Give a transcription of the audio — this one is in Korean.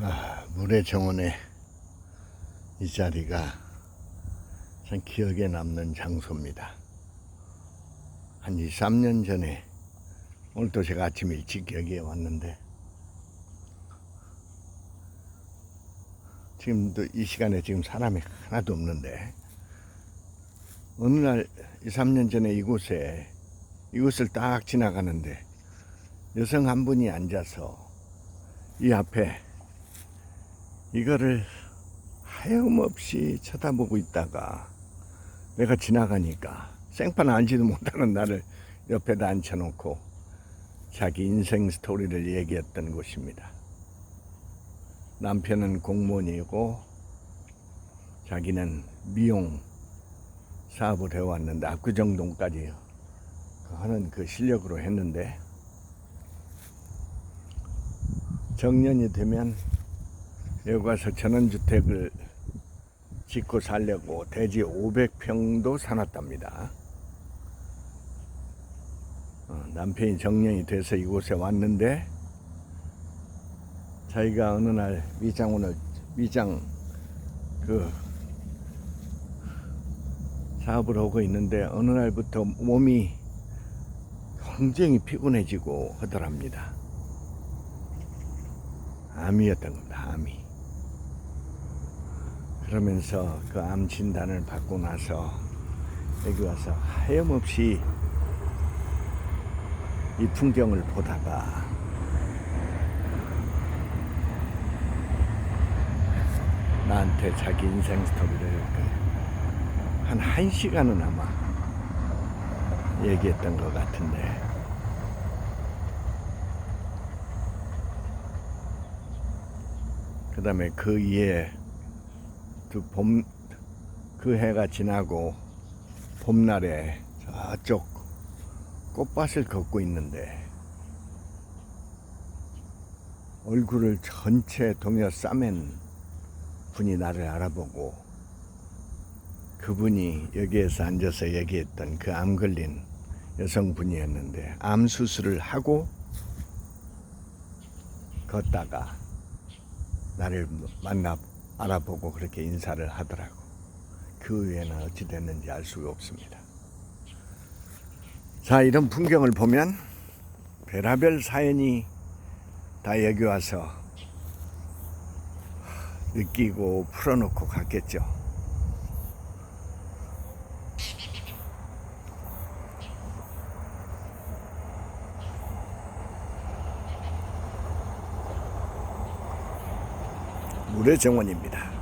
아, 물의 정원에 이 자리가 참 기억에 남는 장소입니다. 한 2, 3년 전에 오늘 또 제가 아침 일찍 여기에 왔는데 지금도 이 시간에 지금 사람이 하나도 없는데 어느 날 2, 3년 전에 이곳에 이곳을 딱 지나가는데 여성 한 분이 앉아서 이 앞에 이거를 하염없이 쳐다보고 있다가 내가 지나가니까 생판 알지도 못하는 나를 옆에다 앉혀놓고 자기 인생 스토리를 얘기했던 곳입니다. 남편은 공무원이고 자기는 미용 사업을 해왔는데 압구정동까지 하는 그 실력으로 했는데 정년이 되면 여기 와서 전원주택을 짓고 살려고 대지 500평도 사놨답니다. 어, 남편이 정년이 돼서 이곳에 왔는데 자기가 어느 날 미장원을 미장 그 사업을 하고 있는데 어느 날부터 몸이 굉장히 피곤해지고 하더랍니다. 암이었던 겁니다. 암이. 그러면서 그 암 진단을 받고 나서 여기 와서 하염없이 이 풍경을 보다가 나한테 자기 인생 스토리를 한 1시간은 아마 얘기했던 것 같은데. 그 다음에 그 이에 그 봄, 그 해가 지나고 봄날에 저쪽 꽃밭을 걷고 있는데 얼굴을 전체 동여 싸맨 분이 나를 알아보고 그분이 여기에서 앉아서 얘기했던 그 암 걸린 여성분이었는데 암 수술을 하고 걷다가 나를 만나 알아보고 그렇게 인사를 하더라고. 그 후에는 어찌 됐는지 알 수가 없습니다. 자, 이런 풍경을 보면 별하별 사연이 다 여기 와서 느끼고 풀어놓고 갔겠죠. 물의 정원입니다.